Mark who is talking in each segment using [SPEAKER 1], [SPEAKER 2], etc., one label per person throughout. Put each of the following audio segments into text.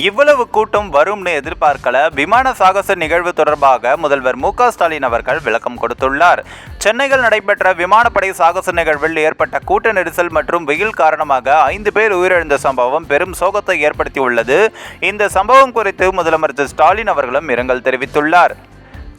[SPEAKER 1] இவ்வளவு கூட்டம் வரும்னு எதிர்பார்க்கல. விமான சாகச நிகழ்வு தொடர்பாக முதல்வர் மு ஸ்டாலின் அவர்கள் விளக்கம் கொடுத்துள்ளார். சென்னையில் நடைபெற்ற விமானப்படை சாகச நிகழ்வில் ஏற்பட்ட கூட்ட நெரிசல் மற்றும் வெயில் காரணமாக ஐந்து பேர் உயிரிழந்த சம்பவம் பெரும் சோகத்தை ஏற்படுத்தியுள்ளது. இந்த சம்பவம் குறித்து முதலமைச்சர் ஸ்டாலின் அவர்களும் இரங்கல் தெரிவித்துள்ளார்.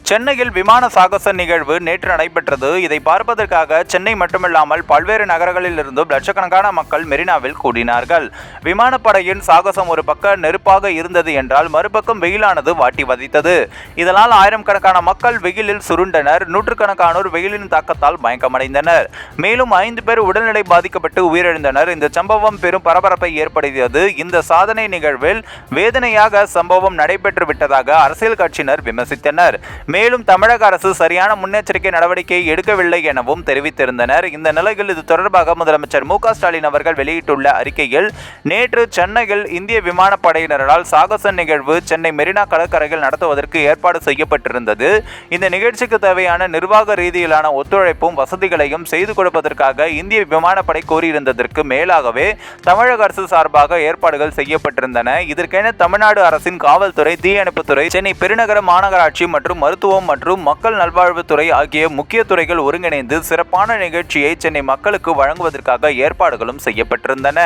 [SPEAKER 1] சென்னையில் விமான சாகச நிகழ்வு நேற்று நடைபெற்றது. இதை பார்ப்பதற்காக சென்னை மட்டுமில்லாமல் பல்வேறு நகரங்களில் இருந்தும் லட்சக்கணக்கான மக்கள் மெரினாவில் கூடினார்கள். விமானப்படையின் சாகசம் ஒரு பக்க நெருப்பாக இருந்தது என்றால் மறுபக்கம் வெயிலானது வாட்டி வதைத்தது. இதனால் ஆயிரம் கணக்கான மக்கள் வெயிலில் சுருண்டனர். நூற்றுக்கணக்கானோர் வெயிலின் தாக்கத்தால் மயக்கமடைந்தனர். மேலும் ஐந்து பேர் உடல்நிலை பாதிக்கப்பட்டு உயிரிழந்தனர். இந்த சம்பவம் பெரும் பரபரப்பை ஏற்படுத்தியது. இந்த சாதனை நிகழ்வில் வேதனையாக சம்பவம் நடைபெற்று விட்டதாக அரசியல் கட்சியினர் விமர்சித்தனர். மேலும் தமிழக அரசு சரியான முன்னெச்சரிக்கை நடவடிக்கை எடுக்கவில்லை எனவும் தெரிவித்திருந்தனர். இந்த நிலையில் இது தொடர்பாக முதலமைச்சர் மு ஸ்டாலின் அவர்கள் வெளியிட்டுள்ள அறிக்கையில் நேற்று சென்னையில் இந்திய விமானப்படையினரால் சாகச நிகழ்வு சென்னை மெரினா கடற்கரையில் நடத்துவதற்கு ஏற்பாடு செய்யப்பட்டிருந்தது. இந்த நிகழ்ச்சிக்கு தேவையான நிர்வாக ரீதியிலான ஒத்துழைப்பும் வசதிகளையும் செய்து கொடுப்பதற்காக இந்திய விமானப்படை கோரியிருந்ததற்கு மேலாகவே தமிழக அரசு சார்பாக ஏற்பாடுகள் செய்யப்பட்டிருந்தன. இதற்கென தமிழ்நாடு அரசின் காவல்துறை தீயணைப்புத்துறை சென்னை பெருநகர மாநகராட்சி மற்றும் மருத்துவ மருத்துவம் மற்றும் மக்கள் நல்வாழ்வுத்துறை ஆகிய முக்கிய துறைகள் ஒருங்கிணைந்து சிறப்பான நிகழ்ச்சியை சென்னை மக்களுக்கு வழங்குவதற்காக ஏற்பாடுகளும் செய்யப்பட்டிருந்தன.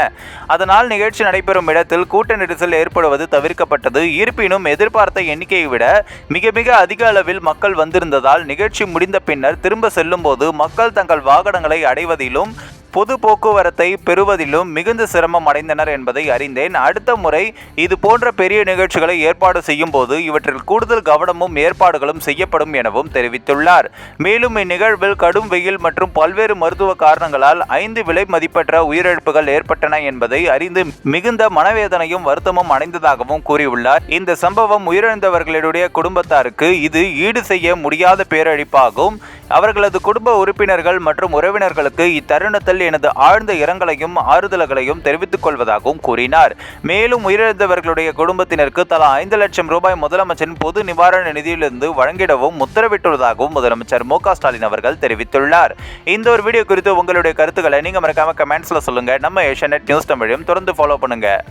[SPEAKER 1] அதனால் நிகழ்ச்சி நடைபெறும் இடத்தில் கூட்ட நெரிசல் ஏற்படுவது தவிர்க்கப்பட்டது. இருப்பினும் எதிர்பார்த்த எண்ணிக்கையை விட மிக மிக அதிக அளவில் மக்கள் வந்திருந்ததால் நிகழ்ச்சி முடிந்த பின்னர் திரும்ப செல்லும்போது மக்கள் தங்கள் வாகனங்களை அடைவதிலும் பொது போக்குவரத்தை பெறுவதிலும் மிகுந்த சிரமம் அடைந்தனர் என்பதை அறிந்தேன். அடுத்த முறை இது போன்ற பெரிய நிகழ்ச்சிகளை ஏற்பாடு செய்யும் போது இவற்றில் கூடுதல் கவனமும் ஏற்பாடுகளும் செய்யப்படும் எனவும் தெரிவித்துள்ளார். மேலும் இந்நிகழ்வில் கடும் வெயில் மற்றும் பல்வேறு மருத்துவ காரணங்களால் ஐந்து விலை மதிப்பற்ற உயிரிழப்புகள் ஏற்பட்டன என்பதை அறிந்து மிகுந்த மனவேதனையும் வருத்தமும் அடைந்ததாகவும் கூறியுள்ளார். இந்த சம்பவம் உயிரிழந்தவர்களுடைய குடும்பத்தாருக்கு இது ஈடு செய்ய முடியாத பேரழிப்பாகும். அவர்களது குடும்ப உறுப்பினர்கள் மற்றும் உறவினர்களுக்கு இத்தருணத்தில் எனது ஆழ்ந்த இரங்கலையும் ஆறுதல்களையும் தெரிவித்துக் கொள்வதாகவும் கூறினார். மேலும் உயிரிழந்தவர்களுடைய குடும்பத்தினருக்கு தலா ஐந்து லட்சம் ரூபாய் முதலமைச்சரின் பொது நிவாரண நிதியிலிருந்து வழங்கிடவும் உத்தரவிட்டுள்ளதாகவும் முதலமைச்சர் மு ஸ்டாலின் அவர்கள் தெரிவித்துள்ளார். இந்த ஒரு வீடியோ குறித்து உங்களுடைய கருத்துக்களை நீங்க மறக்காம கமெண்ட்ஸ்ல சொல்லுங்க. நம்ம ஏஷியா நியூஸ் தமிழையும் தொடர்ந்து ஃபாலோ பண்ணுங்க.